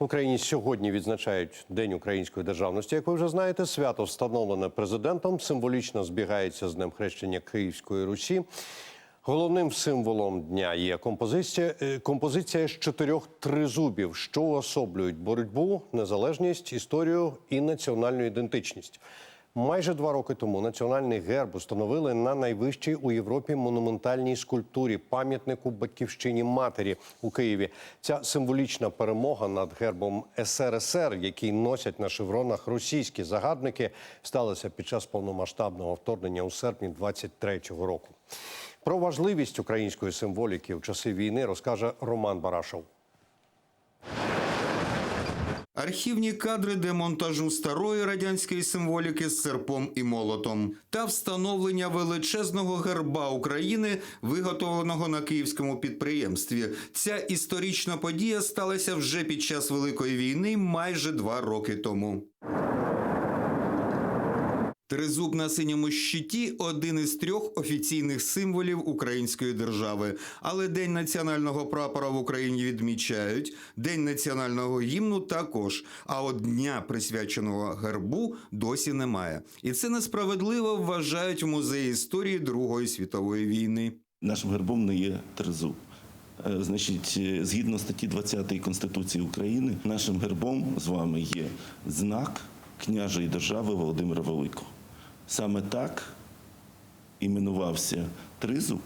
В Україні сьогодні відзначають День української державності. Як ви вже знаєте, свято встановлене президентом, символічно збігається з Днем хрещення Київської Русі. Головним символом дня є композиція, е, композиція з чотирьох тризубів, що уособлюють боротьбу, незалежність, історію і національну ідентичність. Майже два роки тому національний герб установили на найвищій у Європі монументальній скульптурі пам'ятнику батьківщині матері у Києві. Ця символічна перемога над гербом СРСР, який носять на шевронах російські загадники, сталася під час повномасштабного вторгнення у серпні 23-го року. Про важливість української символіки в часи війни розкаже Роман Барашов. Архівні кадри демонтажу старої радянської символіки з серпом і молотом та встановлення величезного герба України, виготовленого на київському підприємстві. Ця історична подія сталася вже під час Великої війни майже два роки тому. Тризуб на синьому щиті один із трьох офіційних символів української держави. Але День національного прапора в Україні відмічають, День національного гімну також. А от дня, присвяченого гербу, досі немає. І це несправедливо вважають в музеї історії Другої світової війни. Нашим гербом не є тризуб. Е, Значить, е, згідно статті 20 Конституції України, нашим гербом з вами є знак княжої держави Володимира Великого. Саме так іменувався тризуб,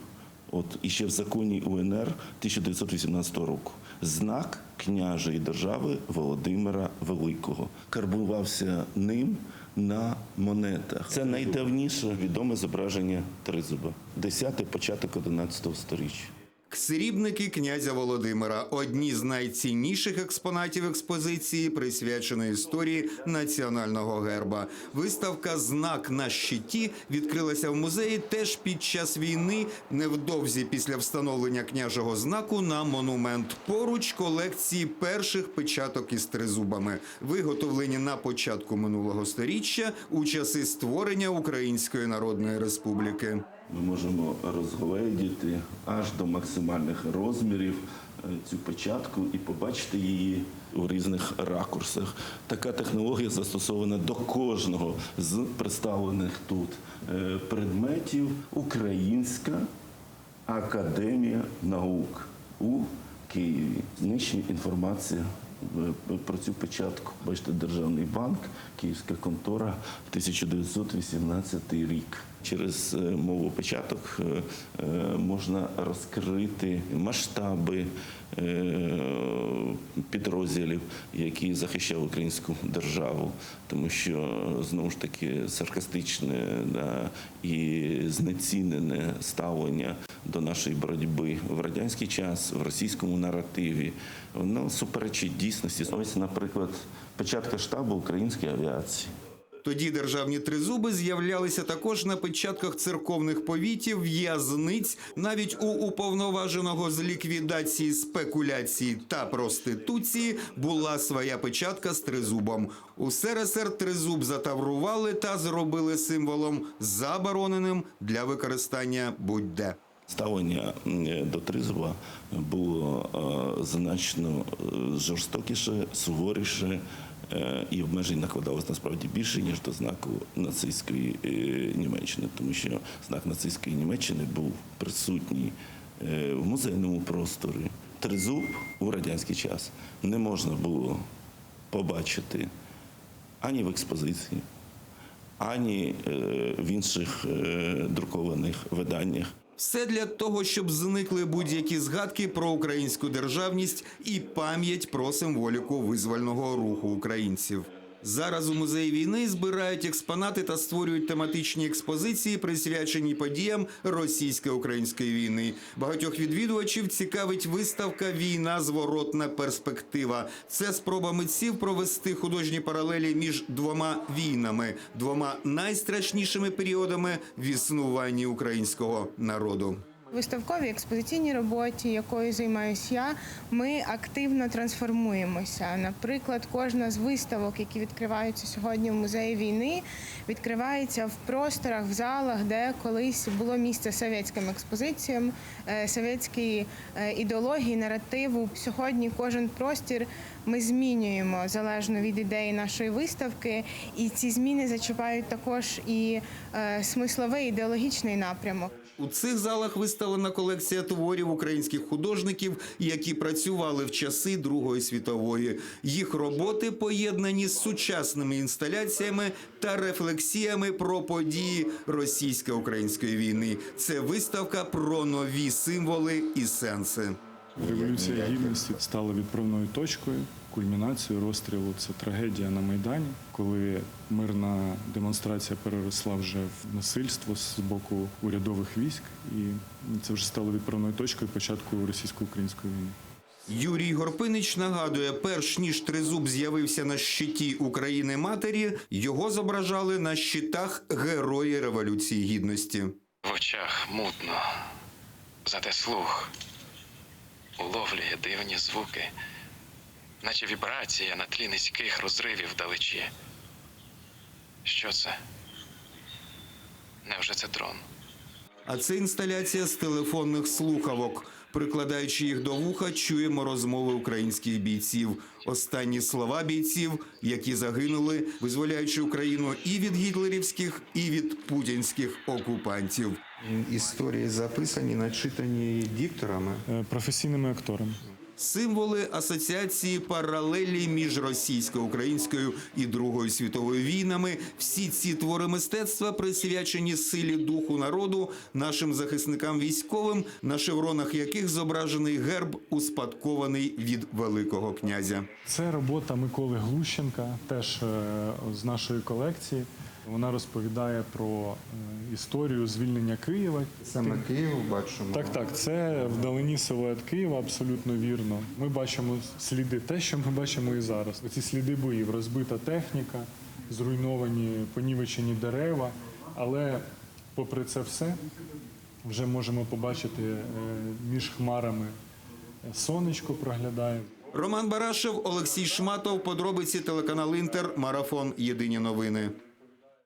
от іще в законі УНР 1918 року. Знак княжої держави Володимира Великого. Карбувався ним на монетах. Це найдавніше відоме зображення тризуба. 10-й початок 11 сторіччя. Ксерібники князя Володимира одні з найцінніших експонатів експозиції, присвяченої історії національного герба. Виставка Знак на щиті відкрилася в музеї теж під час війни, невдовзі після встановлення княжого знаку на монумент. Поруч колекції перших печаток із тризубами, виготовлені на початку минулого сторіччя у часи створення Української Народної Республіки. Ми можемо розгледіти аж до максимальних розмірів е, цю печатку і побачити її у різних ракурсах. Така технологія застосована до кожного з представлених тут е, предметів. Українська академія наук у Києві. Нижче інформація про цю печатку. Бачите, Державний банк, Київська контора, 1918 рік. Через е, мову печаток е, е, можна розкрити масштаби е, підрозділів, які захищали українську державу, тому що знову ж таки саркастичне да, і знецінене ставлення до нашої боротьби в радянський час, в російському наративі, воно суперечить дійсності. Ось, наприклад, печатка штабу української авіації. Тоді державні тризуби з'являлися також на печатках церковних повітів, в'язниць, навіть у уповноваженого з ліквідації спекуляції та проституції була своя печатка з тризубом. У СРСР тризуб затаврували та зробили символом забороненим для використання будь-де. Ставлення до тризуба було е, значно е, жорстокіше, суворіше, е, і обмежень накладалось насправді більше, ніж до знаку нацистської Німеччини, тому що знак нацистської Німеччини був присутній в музейному просторі. Тризуб у радянський час не можна було побачити ані в експозиції, ані в інших друкованих виданнях. Все для того, щоб зникли будь-які згадки про українську державність і пам'ять про символіку визвольного руху українців. Зараз у музеї війни збирають експонати та створюють тематичні експозиції, присвячені подіям російсько-української війни. Багатьох відвідувачів цікавить виставка Війна зворотна перспектива. Це спроба митців провести художні паралелі між двома війнами, двома найстрашнішими періодами в існуванні українського народу. Виставковій експозиційній роботі, якою займаюся я, ми активно трансформуємося. Наприклад, кожна з виставок, які відкриваються сьогодні в музеї війни, відкривається в просторах, в залах, де колись було місце совєтським експозиціям, е, совєтській е, ідеології, наративу. Сьогодні кожен простір ми змінюємо залежно від ідеї нашої виставки, і ці зміни зачіпають також і е, смисловий ідеологічний напрямок. У цих залах виставлена колекція творів українських художників, які працювали в часи Другої світової. Їх роботи поєднані з сучасними інсталяціями та рефлексіями про події російсько-української війни. Це виставка про нові символи і сенси. Революція гідності стала відправною точкою, кульмінацією розстрілу. Це трагедія на Майдані, коли мирна демонстрація переросла вже в насильство з боку урядових військ, і це вже стало відправною точкою початку російсько-української війни. Юрій Горпинич нагадує, перш ніж тризуб з'явився на щиті України матері, його зображали на щитах герої Революції Гідності. В очах мутно, зате слух уловлює дивні звуки, наче вібрація на тлі низьких розривів вдалечі. Що це? Невже це дрон? А це інсталяція з телефонних слухавок. Прикладаючи їх до вуха, чуємо розмови українських бійців. Останні слова бійців, які загинули, визволяючи Україну і від гітлерівських, і від путінських окупантів. Історії записані, начитані дикторами. Е, Професійними акторами. Символи асоціації паралелі між російсько-українською і Другою світовою війнами. Всі ці твори мистецтва присвячені силі духу народу, нашим захисникам військовим, на шевронах яких зображений герб, успадкований від Великого князя. Це робота Миколи Глущенка, теж е, з нашої колекції. Вона розповідає про е, історію звільнення Києва. Саме Київ бачимо. Так, так, це вдалині силует Києва, абсолютно вірно. Ми бачимо сліди, те, що ми бачимо і зараз. Оці сліди боїв, розбита техніка, зруйновані, понівечені дерева. Але попри це все, вже можемо побачити е, між хмарами е, сонечко проглядає. Роман Барашев, Олексій Шматов. Подробиці телеканал Інтер. Марафон. Єдині новини.